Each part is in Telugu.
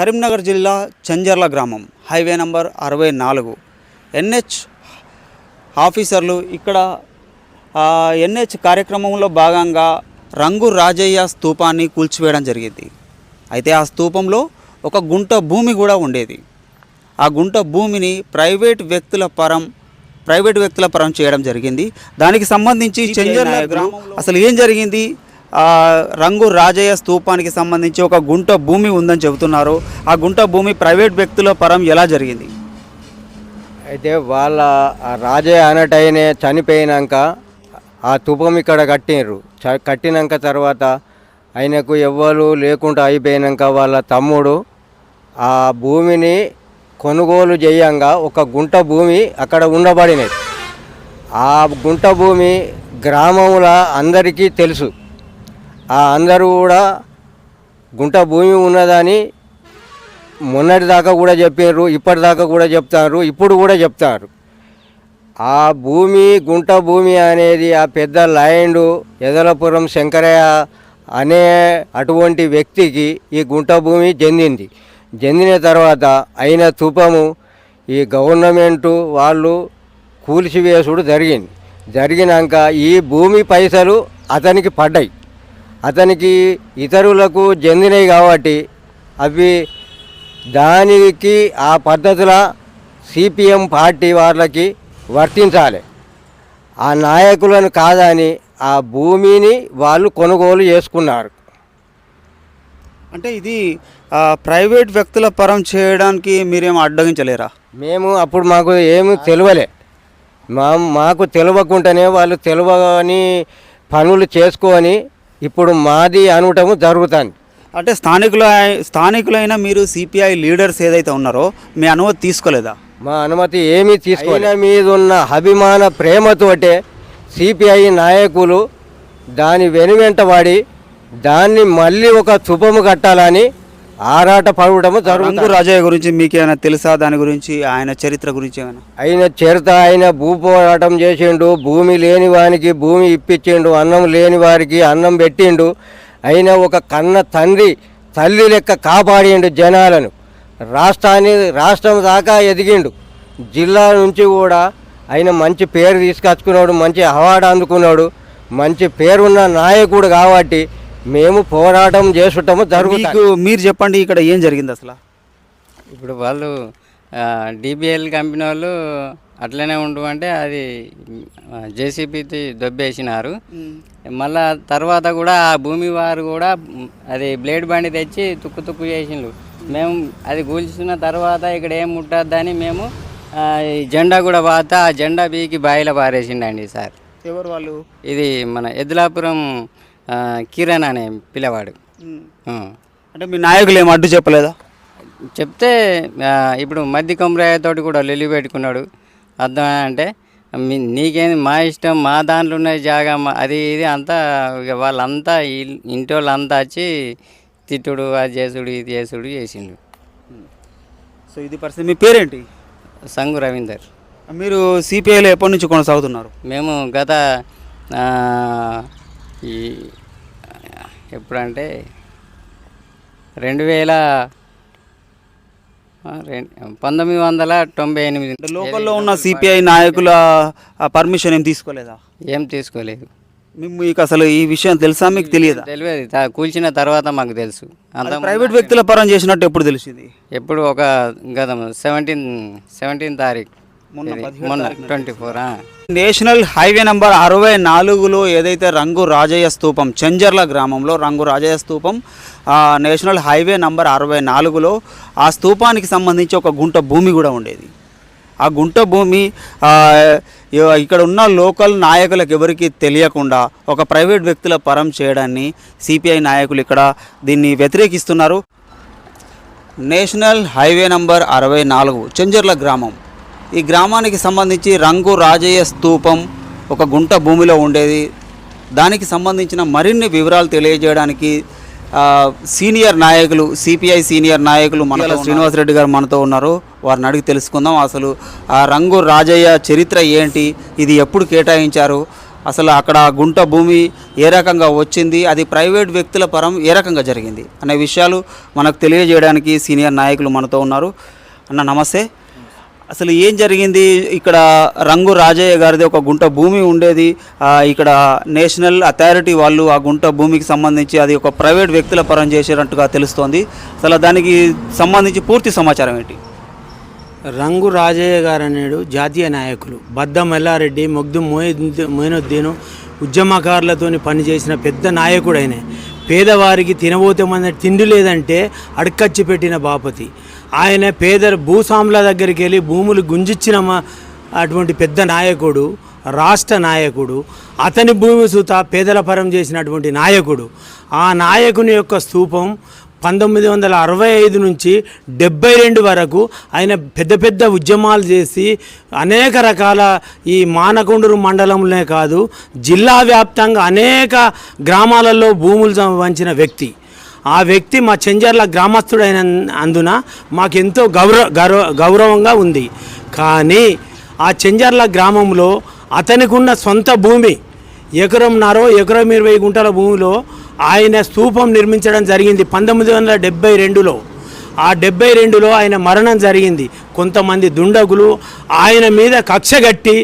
కరీంనగర్ జిల్లా చంజర్ల గ్రామం హైవే నంబర్ అరవై నాలుగు. ఎన్హెచ్ ఆఫీసర్లు ఇక్కడ ఎన్హెచ్ కార్యక్రమంలో భాగంగా రంగు రాజయ్య స్తూపాన్ని కూల్చివేయడం జరిగింది. అయితే ఆ స్తూపంలో ఒక గుంట భూమి కూడా ఉండేది. ఆ గుంట భూమిని ప్రైవేట్ వ్యక్తుల పరం ప్రైవేట్ వ్యక్తుల పరం చేయడం జరిగింది. దానికి సంబంధించి చంజర్ల గ్రామంలో అసలు ఏం జరిగింది? రంగు రాజయ్య స్తూపానికి సంబంధించి ఒక గుంట భూమి ఉందని చెబుతున్నారు. ఆ గుంట భూమి ప్రైవేట్ వ్యక్తుల పరం ఎలా జరిగింది? అయితే వాళ్ళ రాజయ్య అనటైనే చనిపోయినాక ఆ తుపం ఇక్కడ కట్టిండ్రు చ- కట్టినాక తర్వాత ఆయనకు ఎవ్వరు లేకుండా అయిపోయినాక వాళ్ళ తమ్ముడు ఆ భూమిని కొనుగోలు చేయంగా ఒక గుంట భూమి అక్కడ ఉండబడినది. ఆ గుంట భూమి గ్రామముల అందరికీ తెలుసు. ఆ అందరూ కూడా గుంట భూమి ఉన్నదని మొన్నటి దాకా కూడా చెప్పారు ఇప్పటిదాకా కూడా చెప్తారు ఇప్పుడు కూడా చెప్తారు. ఆ భూమి గుంట భూమి అనేది ఆ పెద్ద లాయండు ఎదలపురం శంకరయ్య అనే అటువంటి వ్యక్తికి ఈ గుంట భూమి చెందింది. చెందిన తర్వాత అయిన తుపము ఈ గవర్నమెంటు వాళ్ళు కూల్చివేసుడు జరిగింది. జరిగినాక ఈ భూమి పైసలు అతనికి పడ్డాయి. అతనికి ఇతరులకు చెందినవి కాబట్టి అవి దానికి ఆ పద్ధతుల సిపిఎం పార్టీ వాళ్ళకి వర్తించాలి. ఆ నాయకులను కాదని ఆ భూమిని వాళ్ళు కొనుగోలు చేసుకున్నారు. అంటే ఇది ప్రైవేట్ వ్యక్తుల పరం చేయడానికి మీరేం అడ్డగించలేరా? మేము అప్పుడు మాకు ఏమి తెలియలే మా మాకు తెలియకుండానే వాళ్ళు తెలియని పనులు చేసుకొని ఇప్పుడు మాది అనటము జరుగుతుంది. అంటే స్థానికుల స్థానికులైన మీరు సిపిఐ లీడర్స్ ఏదైతే ఉన్నారో మీ అనుమతి తీసుకోలేదా? మా అనుమతి ఏమీ తీసుకోవాలి ఆయన మీద ఉన్న అభిమాన ప్రేమతోటే సిపిఐ నాయకులు దాని వెనువెంట వాడి దాన్ని మళ్ళీ ఒక తుపము కట్టాలని ఆరాట పడటము రంగు జరుగుతుంది రాజయ్య గురించి మీకేమైనా తెలుసా? దాని గురించి ఆయన చరిత్ర గురించి ఏమైనా? ఆయన చిరత ఆయన భూ పోరాటం చేసిండు భూమి లేని వానికి భూమి ఇప్పించిండు అన్నం లేని వారికి అన్నం పెట్టిండు. ఆయన ఒక కన్న తండ్రి తల్లి లెక్క కాపాడిండు జనాలను. రాష్ట్రాన్ని రాష్ట్రం దాకా ఎదిగిండు. జిల్లా నుంచి కూడా ఆయన మంచి పేరు తీసుకొచ్చుకున్నాడు మంచి అవార్డు అందుకున్నాడు. మంచి పేరున్న నాయకుడు కాబట్టి మేము పోరాటం చేసుటము జరుగుతుంది మీకు మీరు చెప్పండి ఇక్కడ ఏం జరిగింది అసలు? ఇప్పుడు వాళ్ళు డిబిఎల్ కంపెనీ వాళ్ళు అట్లనే ఉండు అంటే అది జేసీబీ దొబ్బేసినారు. మళ్ళా తర్వాత కూడా ఆ భూమి వారు కూడా అది బ్లేడ్ బండి తెచ్చి తుక్కు తుక్కు చేసిండ్రు. మేము. అది కూల్చిన తర్వాత ఇక్కడ ఏం ముట్టద్దని మేము ఆ, ఈ జెండా కూడా పాత ఆ జెండా బీకి బాయిలో పారేసిండండి సార్. ఎవరు వాళ్ళు? ఇది మన ఎద్దులాపురం కిరణ్ అనే పిల్లవాడు. అంటే మీ నాయకులు ఏం అడ్డు చెప్పలేదా? చెప్తే ఇప్పుడు మధ్య కొమరాయతోటి కూడా లొల్లి పెట్టుకున్నాడు. అర్థం అంటే నీకేంది మా ఇష్టం మా దాంట్లో ఉన్న జాగా అది ఇది అంతా ఇక వాళ్ళంతా ఇంటి వాళ్ళంతా వచ్చి తిట్టుడు అది చేసుడు ఇది చేసుడు చేసిండు. సో ఇది పరిస్థితి. మీ పేరేంటి? సంగు రవీందర్. మీరు సిపిఐలో ఎప్పటి నుంచి కొనసాగుతున్నారు? మేము గత ఈ ఎప్పుడంటే రెండు వేల పంతొమ్మిది వందల తొంభై ఎనిమిది. లోకల్లో ఉన్న సిపిఐ నాయకుల పర్మిషన్ ఏం తీసుకోలేదా? ఏం తీసుకోలేదు. మీకు అసలు ఈ విషయం తెలుసా? మీకు తెలియదా? తెలియదు. కూల్చిన తర్వాత మాకు తెలుసు. అంత ప్రైవేట్ వ్యక్తుల పరం చేసినట్టు ఎప్పుడు తెలిసింది? ఎప్పుడు ఒక గత సెవెంటీన్ సెవెంటీన్ తారీఖు. మొన్న twenty four national highway number అరవై నాలుగులో ఏదైతే రంగు రాజయ్య స్తూపం చంజర్ల గ్రామంలో రంగు రాజయ్య స్తూపం నేషనల్ హైవే నంబర్ అరవై నాలుగులో ఆ స్తూపానికి సంబంధించి ఒక గుంట భూమి కూడా ఉండేది. ఆ గుంట భూమి ఇక్కడ ఉన్న లోకల్ నాయకులకు ఎవరికి తెలియకుండా ఒక ప్రైవేట్ వ్యక్తుల పరం చేయడాన్ని సిపిఐ నాయకులు ఇక్కడ దీన్ని వ్యతిరేకిస్తున్నారు. నేషనల్ హైవే నంబర్ అరవై నాలుగు చెంజర్ల గ్రామం. ఈ గ్రామానికి సంబంధించి రంగు రాజయ్య స్తూపం ఒక గుంట భూమిలో ఉండేది. దానికి సంబంధించిన మరిన్ని వివరాలు తెలియజేయడానికి సీనియర్ నాయకులు సిపిఐ సీనియర్ నాయకులు మన శ్రీనివాసరెడ్డి గారు మనతో ఉన్నారు. వారిని అడిగి తెలుసుకుందాం. అసలు ఆ రంగు రాజయ్య చరిత్ర ఏంటి? ఇది ఎప్పుడు కేటాయించారు? అసలు అక్కడ గుంట భూమి ఏ రకంగా వచ్చింది? అది ప్రైవేట్ వ్యక్తుల పరం ఏ రకంగా జరిగింది? అనే విషయాలు మనకు తెలియజేయడానికి సీనియర్ నాయకులు మనతో ఉన్నారు. అన్న నమస్తే. అసలు ఏం జరిగింది? ఇక్కడ రంగు రాజయ్య గారిది ఒక గుంట భూమి ఉండేది. ఇక్కడ నేషనల్ అథారిటీ వాళ్ళు ఆ గుంట భూమికి సంబంధించి అది ఒక ప్రైవేట్ వ్యక్తుల పరం చేసేటట్టుగా తెలుస్తోంది. అసలు దానికి సంబంధించి పూర్తి సమాచారం ఏంటి? రంగు రాజయ్య గారు అనేడు జాతీయ నాయకులు. బద్దం మల్లారెడ్డి మొగ్దు మోయిద్ ఉద్యమకారులతో ఉద్యమకారులతోని పనిచేసిన పెద్ద నాయకుడైన. పేదవారికి పేదవారికి మన తిండి లేదంటే అడకచ్చి పెట్టిన బాపతి. ఆయన పేద భూస్వాముల దగ్గరికి వెళ్ళి భూములు గుంజిచ్చిన అటువంటి పెద్ద నాయకుడు రాష్ట్ర నాయకుడు అతని భూమి సుత పేదల పరం చేసినటువంటి నాయకుడు. ఆ నాయకుని యొక్క స్థూపం పంతొమ్మిది వందల అరవై ఐదు నుంచి డెబ్బై రెండు వరకు ఆయన పెద్ద పెద్ద ఉద్యమాలు చేసి అనేక రకాల ఈ మానకొండూరు మండలంలోనే కాదు జిల్లా వ్యాప్తంగా అనేక గ్రామాలలో భూములు వంచిన వ్యక్తి. ఆ వ్యక్తి మా చెంజర్ల గ్రామస్తుడైన అందున మాకెంతో గౌరవ గౌరవ గౌరవంగా ఉంది. కానీ ఆ చెంజర్ల గ్రామంలో అతనికి ఉన్న సొంత భూమి ఎకరంన్నరో ఎకరం ఇరవై గుంటల భూమిలో ఆయన స్తూపం నిర్మించడం జరిగింది పంతొమ్మిది వందల డెబ్బై రెండులో. ఆ డెబ్బై రెండులో ఆయన మరణం జరిగింది. కొంతమంది దుండగులు ఆయన మీద కక్ష కట్టి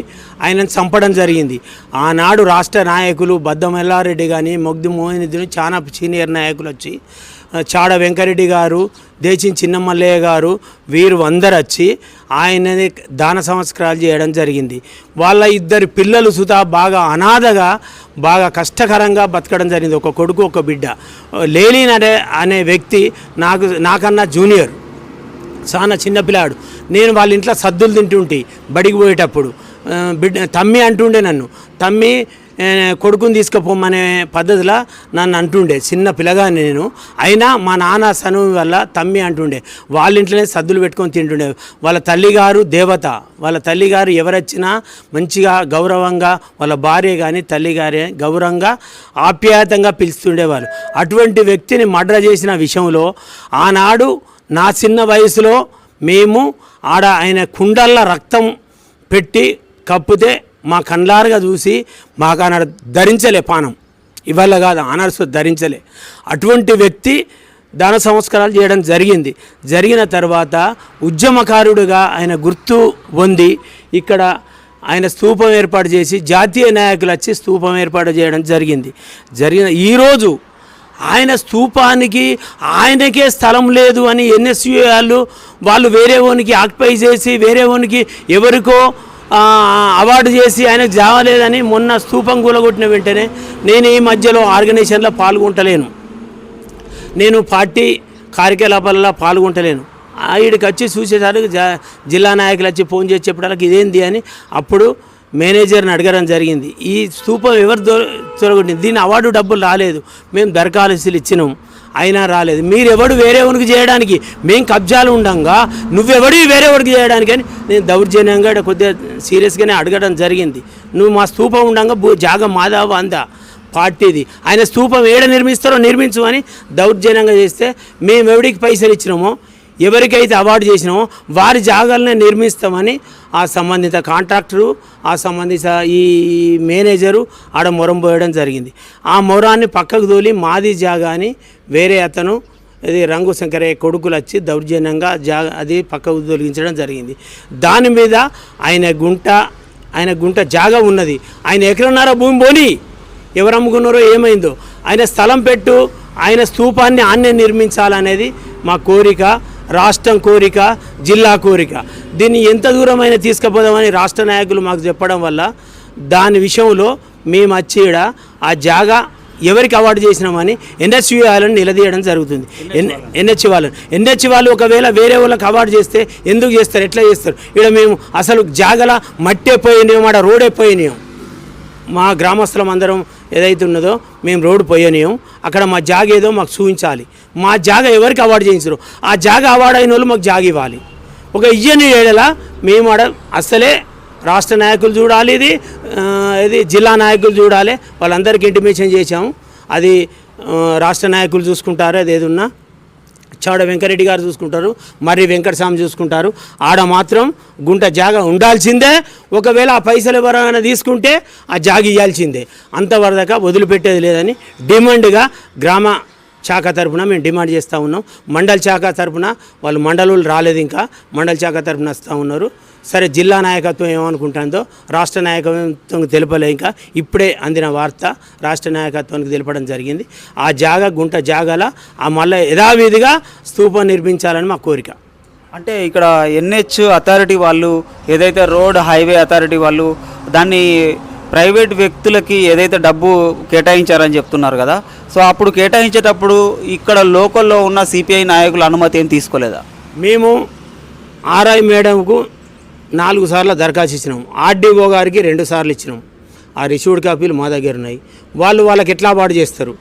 ఆయనను చంపడం జరిగింది. ఆనాడు రాష్ట్ర నాయకులు బద్దమెల్లారెడ్డి కానీ మొగ్దు మోహినిద్దుని చాలా సీనియర్ నాయకులు వచ్చి చాడ వెంకరెడ్డి గారు దేచిన్ చిన్నమల్లయ్య గారు వీరు అందరు వచ్చి ఆయనని దాన సంస్కారాలు చేయడం జరిగింది. వాళ్ళ ఇద్దరు పిల్లలు సుతా బాగా అనాథగా బాగా కష్టకరంగా బతకడం జరిగింది. ఒక కొడుకు ఒక బిడ్డ. లేలీన్ అనే అనే వ్యక్తి నాకు నాకన్నా జూనియర్. చాలా చిన్న పిల్లాడు. నేను వాళ్ళ ఇంట్లో సద్దులు తింటుంటే బడికి పోయేటప్పుడు. బిడ్డ తమ్మి అంటుండే నన్ను. తమ్మి కొడుకుని తీసుకుపోమనే పద్ధతిలో నన్ను అంటుండే. చిన్న పిల్లగాని నేను. అయినా మా నాన్న సను వల్ల తమ్మి అంటుండే. వాళ్ళ ఇంట్లోనే సద్దులు పెట్టుకొని తింటుండే. వాళ్ళ తల్లిగారు దేవత. వాళ్ళ తల్లిగారు ఎవరొచ్చినా మంచిగా గౌరవంగా వాళ్ళ భార్య కానీ తల్లిగారే గౌరవంగా ఆప్యాయతంగా పిలుస్తుండేవారు. అటువంటి వ్యక్తిని మర్డర్ చేసిన విషయంలో ఆనాడు నా చిన్న వయసులో మేము ఆడ ఆయన కుండల్ల రక్తం పెట్టి కప్పితే మా కండ్లారుగా చూసి మాకు ఆనాడు ధరించలే పానం. ఇవాళ కాదు ఆనర్స్ ధరించలే. అటువంటి వ్యక్తి దాన సంస్కారాలు చేయడం జరిగింది. జరిగిన తర్వాత ఉద్యమకారుడుగా ఆయన గుర్తు పొంది ఇక్కడ ఆయన స్తూపం ఏర్పాటు చేసి జాతీయ నాయకులు వచ్చి స్తూపం ఏర్పాటు చేయడం జరిగింది. జరిగిన ఈరోజు ఆయన స్తూపానికి ఆయనకే స్థలం లేదు అని ఎన్ఎస్యు వాళ్ళు వాళ్ళు వేరే వానికి ఆక్యుపై చేసి వేరే వానికి ఎవరికో అవార్డు చేసి ఆయనకు జావలేదని మొన్న స్తూపం కూలగొట్టిన వెంటనే నేను ఈ మధ్యలో ఆర్గనైజేషన్లో పాల్గొంటలేను. నేను పార్టీ కార్యకలాపాలలో పాల్గొంటలేను. ఈడికి వచ్చి చూసేసరికి జా జిల్లా నాయకులు వచ్చి ఫోన్ చేసి చెప్పడానికి ఇదేంది అని అప్పుడు మేనేజర్ని అడగడం జరిగింది. ఈ స్తూపం ఎవరు దొ దొరకొట్టింది దీని అవార్డు డబ్బులు రాలేదు. మేము దరఖాస్తులు ఇచ్చినాం. అయినా రాలేదు. మీరెవడు వేరే వానికి చేయడానికి? మేము కబ్జాలు ఉండంగా నువ్వెవడి వేరే వాడికి చేయడానికి అని నేను దౌర్జన్యంగా కొద్దిగా సీరియస్గానే అడగడం జరిగింది. నువ్వు మా స్థూపం ఉండంగా భూ జాగ మాదావా అందా పార్టీది. ఆయన స్థూపం ఏడ నిర్మిస్తారో నిర్మించమని దౌర్జన్యంగా చేస్తే మేము ఎవడికి పైసలు ఇచ్చినామో? ఎవరికైతే అవార్డు చేసినామో వారి జాగాలనే నిర్మిస్తామని ఆ సంబంధిత కాంట్రాక్టరు ఆ సంబంధిత ఈ మేనేజరు ఆడ మొరం పోయడం జరిగింది. ఆ మొరాన్ని పక్కకు తోలి మాది జాగా అని వేరే అతను ఇది రంగు శంకరయ్య కొడుకులు వచ్చి దౌర్జన్యంగా జా అది పక్కకు తొలగించడం జరిగింది. దాని మీద ఆయన గుంట ఆయన గుంట జాగా ఉన్నది. ఆయన ఎక్కడున్నారో భూమి పోని ఎవరు అమ్ముకున్నారో ఏమైందో ఆయన స్థలం పెట్టు ఆయన స్తూపాన్ని ఆన్నే నిర్మించాలనేది మా కోరిక. రాష్ట్రం కోరిక జిల్లా కోరిక. దీన్ని ఎంత దూరమైన తీసుకుపోదామని రాష్ట్ర నాయకులు మాకు చెప్పడం వల్ల దాని విషయంలో మేము వచ్చి ఈడ ఆ జాగా ఎవరికి అవార్డు చేసినామని ఎన్హెచ్యు వాళ్ళని నిలదీయడం జరుగుతుంది. ఎన్ ఎన్హెచ్ వాళ్ళని ఎన్హెచ్ వాళ్ళు ఒకవేళ వేరే వాళ్ళకి అవార్డు చేస్తే ఎందుకు చేస్తారు ఎట్లా చేస్తారు? ఇక్కడ మేము అసలు జాగల మట్టే పోయినాం ఆడ రోడే పోయినాం. మా గ్రామస్తులం అందరం ఏదైతే ఉన్నదో మేము రోడ్డు పోయనియం. అక్కడ మా జాగ ఏదో మాకు చూపించాలి. మా జాగ ఎవరికి అవార్డు చేయించరు. ఆ జాగ అవార్డు అయిన వాళ్ళు మాకు జాగ ఇవ్వాలి. ఒక ఇయ్యని ఏడల మేము ఆడ అసలే రాష్ట్ర నాయకులు చూడాలి ఇది ఇది జిల్లా నాయకులు చూడాలి. వాళ్ళందరికీ ఇంటిమేషన్ చేశాము. అది రాష్ట్ర నాయకులు చూసుకుంటారు అది ఏదున్నా చాడ వెంకరెడ్డి గారు చూసుకుంటారు మర్రి వెంకటస్వామి చూసుకుంటారు. ఆడ మాత్రం గుంట జాగా ఉండాల్సిందే. ఒకవేళ ఆ పైసలు ఎవరైనా తీసుకుంటే ఆ జాగ ఇవ్వాల్సిందే అంతవరదాకా వదిలిపెట్టేది లేదని డిమాండ్గా గ్రామ శాఖ తరఫున మేము డిమాండ్ చేస్తూ ఉన్నాం. మండల్ శాఖ తరపున వాళ్ళు మండలు రాలేదు ఇంకా. మండల్ శాఖ తరపున వస్తూ ఉన్నారు. సరే జిల్లా నాయకత్వం ఏమనుకుంటుందో రాష్ట్ర నాయకత్వం తెలపలే ఇంకా. ఇప్పుడే అందిన వార్త రాష్ట్ర నాయకత్వానికి తెలపడం జరిగింది. ఆ జాగా గుంట జాగాల ఆ మళ్ళీ యథావిధిగా స్తూపం నిర్మించాలని మా కోరిక. అంటే ఇక్కడ ఎన్హెచ్ అథారిటీ వాళ్ళు ఏదైతే రోడ్ హైవే అథారిటీ వాళ్ళు దాన్ని ప్రైవేట్ వ్యక్తులకి ఏదైతే డబ్బు కేటాయించారని చెప్తున్నారు కదా. సో అప్పుడు కేటాయించేటప్పుడు ఇక్కడ లోకల్లో ఉన్న సిపిఐ నాయకుల అనుమతి ఏం తీసుకోలేదా? మేము ఆర్ఐ మేడంకు నాలుగు సార్లు దరఖాస్తు ఇచ్చినాం. ఆర్డీఓ గారికి రెండు సార్లు ఇచ్చినాం. ఆ రిసీవ్డ్ కాపీలు మా దగ్గర ఉన్నాయి. వాళ్ళు వాళ్ళకి ఎట్లా పాటు చేస్తారు?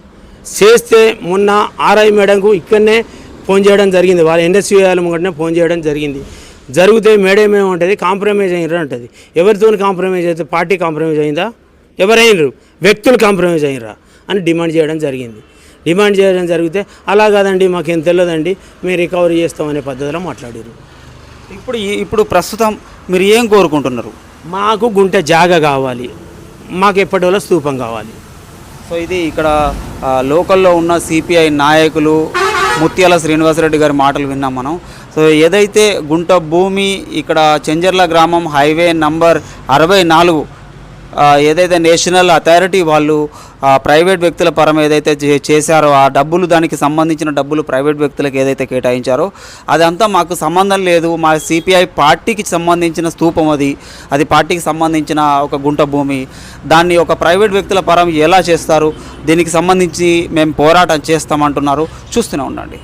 చేస్తే మొన్న ఆర్ఐ మేడంకు ఇక్కడనే ఫోన్ చేయడం జరిగింది. వాళ్ళ ఎన్ఎస్యూ ముంగటనే ఫోన్ చేయడం జరిగింది. జరిగితే మేడం ఏమంటుంది? కాంప్రమైజ్ అయినరు అంటుంది. ఎవరితో కాంప్రమైజ్ అయితే పార్టీ కాంప్రమైజ్ అయిందా? ఎవరైనరు? వ్యక్తులు కాంప్రమైజ్ అయినరా? అని డిమాండ్ చేయడం జరిగింది. డిమాండ్ చేయడం జరిగితే అలా కాదండి మాకేం తెలియదండి మేము రికవరీ చేస్తామనే పద్ధతిలో మాట్లాడారు ఇప్పుడు ఇప్పుడు ప్రస్తుతం మీరు ఏం కోరుకుంటున్నారు? మాకు గుంట జాగ కావాలి. మాకు ఎప్పటివల్ల స్తూపం కావాలి. సో ఇది ఇక్కడ లోకల్లో ఉన్న సిపిఐ నాయకులు ముత్యాల శ్రీనివాసరెడ్డి గారి మాటలు విన్నాం మనం. సో ఏదైతే గుంట భూమి ఇక్కడ చెంజర్ల గ్రామం హైవే నంబర్ అరవై నాలుగు ఏదైతే నేషనల్ అథారిటీ వాళ్ళు ప్రైవేట్ వ్యక్తుల పరం ఏదైతే చే- చేశారో ఆ డబ్బులు దానికి సంబంధించిన డబ్బులు ప్రైవేట్ వ్యక్తులకు ఏదైతే కేటాయించారో అదంతా మాకు సంబంధం లేదు. మా సిపిఐ పార్టీకి సంబంధించిన స్థూపం అది. అది పార్టీకి సంబంధించిన ఒక గుంట భూమి. దాన్ని ఒక ప్రైవేట్ వ్యక్తుల పరం ఎలా చేస్తారు? దీనికి సంబంధించి మేము పోరాటం చేస్తామంటున్నారు. చూస్తూనే ఉండండి.